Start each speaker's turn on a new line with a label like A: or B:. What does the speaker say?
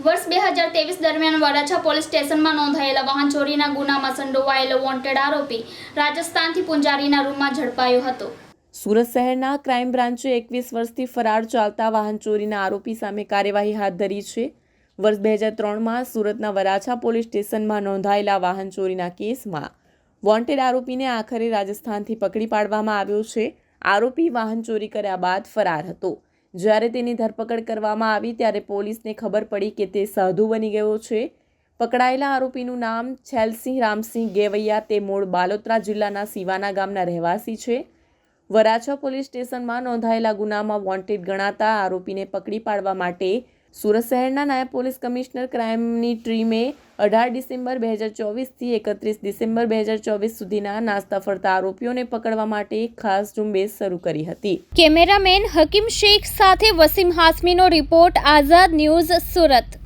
A: વર્ષ બે હજાર ત્રેવીસ દરમિયાન વરાછા પોલીસ સ્ટેશનમાં નોંધાયેલા વાહન ચોરીના ગુનામાં સંડોવાયેલો વોન્ટેડ આરોપી રાજસ્થાનથી પુંજારીના રૂમમાં ઝડપાયો હતો.
B: સુરત શહેરના ક્રાઇમ બ્રાન્ચે એકવીસ વર્ષથી ફરાર ચાલતા વાહન ચોરીના આરોપી સામે કાર્યવાહી હાથ ધરી છે. વર્ષ બે હજાર ત્રણમાં સુરતના વરાછા પોલીસ સ્ટેશનમાં નોંધાયેલા વાહન ચોરીના કેસમાં વોન્ટેડ આરોપીને આખરે રાજસ્થાનથી પકડી પાડવામાં આવ્યો છે. આરોપી વાહન ચોરી કર્યા બાદ ફરાર હતો. જ્યારે તેની ધરપકડ કરવામાં આવી ત્યારે પોલીસને ખબર પડી કે તે સાધુ બની ગયો છે. પકડાયેલા આરોપીનું નામ છેલસિંહ રામસિંહ ગેવૈયા. તે મૂળ બાલોત્રા જિલ્લાના સિવાના ગામના રહેવાસી છે. વરાછા પોલીસ સ્ટેશનમાં નોંધાયેલા ગુનામાં વોન્ટેડ ગણાતા આરોપીને પકડી પાડવા માટે સુરત શહેરના નાયબ પોલીસ કમિશનર ક્રાઇમની ટીમે અઢાર ડિસેમ્બર બે હજાર ચોવીસથી એકત્રીસ ડિસેમ્બર બે હજાર ચોવીસ સુધીના નાસ્તા ફરતા આરોપીઓને પકડવા માટે ખાસ ઝુંબેશ શરૂ કરી હતી.
C: કેમેરામેન હકીમ શેખ સાથે વસીમ હાસમીનો રિપોર્ટ આઝાદ ન્યૂઝ સુરત.